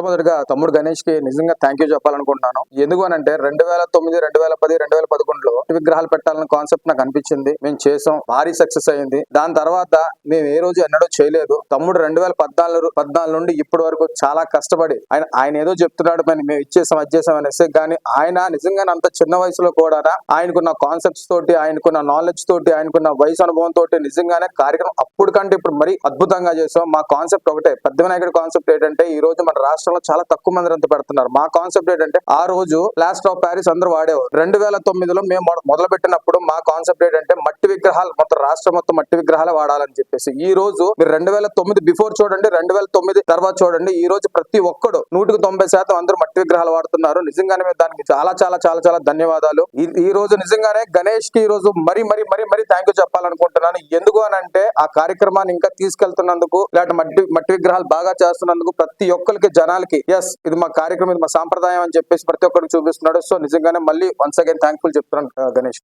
మొట్టమొదటిగా తమ్ముడు గణేష్కి నిజంగా థ్యాంక్ యూ చెప్పాలనుకుంటున్నాను. ఎందుకు అని అంటే రెండు వేల తొమ్మిది రెండు వేల పది రెండు వేల పదకొండులో విగ్రహాలు పెట్టాలన్న కాన్సెప్ట్ నాకు అనిపించింది. మేము చేసాం భారీ సక్సెస్ అయింది. దాని తర్వాత మేము ఏ రోజు ఎన్నడూ చేయలేదు. తమ్ముడు రెండు వేల పద్నాలుగు పద్నాలుగు నుండి ఇప్పటి వరకు చాలా కష్టపడి ఆయన ఆయన ఏదో చెప్తున్నాడు మరి మేము ఇచ్చేసాం అది చేసాం అనేసి. కానీ ఆయన నిజంగానే అంత చిన్న వయసులో కూడా ఆయనకున్న కాన్సెప్ట్స్ తోటి ఆయనకున్న నాలెడ్జ్ తోటి ఆయనకున్న వయసు అనుభవం తోటి నిజంగానే కార్యక్రమం అప్పుడు కంటే ఇప్పుడు మరీ అద్భుతంగా చేసాం. మా కాన్సెప్ట్ ఒకటే పెద్ద వినాయకుడి కాన్సెప్ట్ ఏంటంటే ఈ రోజు మన రాష్ట్రంలో చాలా తక్కువ మంది అంత పెడుతున్నారు. మా కాన్సెప్ట్ ఏంటంటే ఆ రోజు ప్లాస్టర్ ఆఫ్ ప్యారిస్ అందరూ వాడేవారు. రెండు వేల తొమ్మిదిలో మేము మొదలు పెట్టినప్పుడు మా కాన్సెప్ట్ ఏంటంటే మట్టి విగ్రహాలు మొత్తం రాష్ట్రం మొత్తం మట్టి విగ్రహాలే వాడాలని చెప్పేసి. ఈ రోజు మీరు రెండు వేల తొమ్మిది బిఫోర్ చూడండి రెండు వేల తొమ్మిది తర్వాత చూడండి ఈ రోజు ప్రతి ఒక్కడు నూటికి తొంభై శాతం అందరూ మట్టి విగ్రహాలు వాడుతున్నారు. నిజంగానే మేము దానికి చాలా చాలా చాలా చాలా ధన్యవాదాలు. ఈ- ఈ రోజు నిజంగానే గణేష్కి ఈ రోజు మరి మరి మరీ మరి థ్యాంక్ యూ చెప్పాలనుకుంటున్నాను. ఎందుకు అని అంటే ఆ కార్యక్రమాన్ని ఇంకా తీసుకెళ్తున్నందుకు ఇలాంటి మట్టి మట్టి విగ్రహాలు బాగా చేస్తున్నందుకు ప్రతి ఒక్కరికి జనాలకి ఎస్ ఇది మా కార్యక్రమం ఇది మా సాంప్రదాయం అని చెప్పేసి ప్రతి ఒక్కరికి చూపిస్తున్నాడు. సో నిజంగానే మళ్ళీ వన్స్ అగైన్ థ్యాంక్ఫుల్ చెప్తున్నాను గణేష్.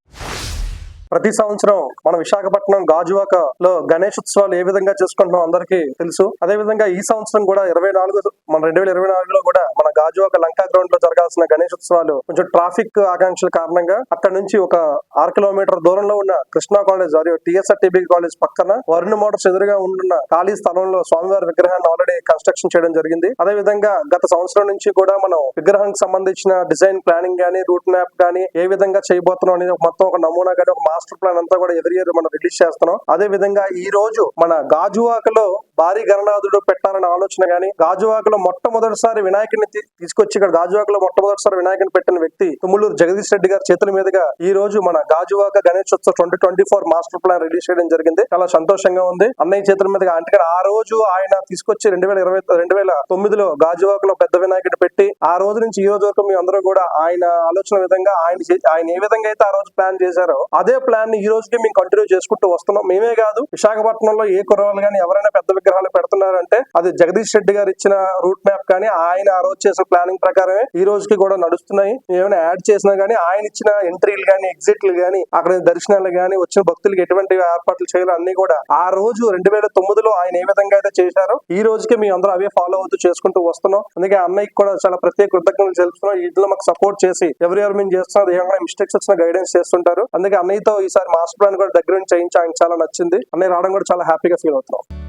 ప్రతి సంవత్సరం మన విశాఖపట్నం గాజువాక లో గణేష్ ఉత్సవాలు ఏ విధంగా చేసుకుంటున్నాం అందరికీ తెలుసు. అదే విధంగా ఈ సంవత్సరం కూడా ఇరవై నాలుగు మన రెండు వేల ఇరవై నాలుగులో కూడా మన గాజువాక లంకా గ్రౌండ్లో జరగాల్సిన గణేష్ ఉత్సవాలు కొంచెం ట్రాఫిక్ ఆకాంక్షల కారణంగా అక్కడ నుంచి ఒక ఆరు కిలోమీటర్ దూరంలో ఉన్న కృష్ణా కాలేజ్ మరియు టిఎస్ఆర్టీబీ కాలేజ్ పక్కన వరుణ్ మోటార్స్ ఎదురుగా ఉంటున్న ఖాళీ స్థలంలో స్వామివారి విగ్రహాన్ని ఆల్రెడీ కన్స్ట్రక్షన్ చేయడం జరిగింది. అదే విధంగా గత సంవత్సరం నుంచి కూడా మనం విగ్రహానికి సంబంధించిన డిజైన్ ప్లానింగ్ గానీ రూట్ మ్యాప్ గానీ ఏ విధంగా చేయబోతున్నాం అనేది మొత్తం ఒక నమూనా గానీ ఒక మాస్టర్ ప్లాన్ అంతా కూడా ఎదురు ఇయర్ మనం రిలీజ్ చేస్తున్నాం. అదే విధంగా ఈ రోజు మన గాజువాకలో భారీ గణనాథుడు పెట్టాలనే ఆలోచన గానీ గాజువాకలో మొట్టమొదటిసారి వినాయకుడిని తీసుకొచ్చి ఇక్కడ గాజువాకలో మొట్టమొదటిసారి వినాయకుని పెట్టిన వ్యక్తి తుమ్ములూరు జగదీష్ రెడ్డి గారి చేతుల మీదుగా ఈ రోజు మన Gajuwaka Ganesh twenty twenty four master plan release చేయడం జరిగింది. చాలా సంతోషంగా ఉంది. అన్నయ్య చేతుల మీదుగా అంటే ఆ రోజు ఆయన తీసుకొచ్చి రెండు వేల ఇరవై రెండు వేల తొమ్మిదిలో గాజువాకలో పెద్ద వినాయకుడు పెట్టి ఆ రోజు నుంచి ఈ రోజు వరకు మీ అందరూ కూడా ఆయన ఆలోచన విధంగా ఆయన ఆయన ఏ విధంగా అయితే ఆ రోజు ప్లాన్ చేశారో అదే ప్లాన్ని ఈ రోజుకి మేము కంటిన్యూ చేసుకుంటూ వస్తున్నాం. మేమే కాదు విశాఖపట్నంలో ఏ కుర్రవాళ్ళు కానీ ఎవరైనా పెద్ద విగ్రహాలు పెడుతున్నారంటే అది జగదీష్ రెడ్డి గారు ఇచ్చిన రూట్ మ్యాప్ కానీ ఆయన ఆ రోజు చేసిన ప్లానింగ్ ప్రకారమే ఈ రోజుకి కూడా నడుస్తున్నాయి. ఏమైనా యాడ్ చేసినా గానీ ఆయన ఇచ్చిన ఎంట్రీలు గానీ ఎగ్జిట్లు గానీ అక్కడ దర్శనాలు గానీ వచ్చిన భక్తులకి ఎటువంటి ఏర్పాట్లు చేయాలో అన్ని కూడా ఆ రోజు రెండు వేల తొమ్మిదిలో ఆయన ఏ విధంగా అయితే చేశారో ఈ రోజుకి మీ అందరూ అవే ఫాలో అవుతూ చేసుకుంటూ వస్తున్నాం. అందుకే అమ్మాయికి కూడా చాలా ప్రత్యేక కృతజ్ఞతలు తెలుపుతున్నాం. ఇంట్లో మాకు సపోర్ట్ చేసి ఎవరెవరు మేము చేస్తున్నారు ఏమైనా మిస్టేక్స్ వచ్చిన గైడెన్స్ చేస్తుంటారు. అందుకే అన్నయ్యతో ఈసారి మాస్టర్ ప్లాన్ కూడా దగ్గర నుంచి చేయించి ఆయన చాలా నచ్చింది. అన్నయ్య రావడం కూడా చాలా హ్యాపీగా ఫీల్ అవుతున్నాం.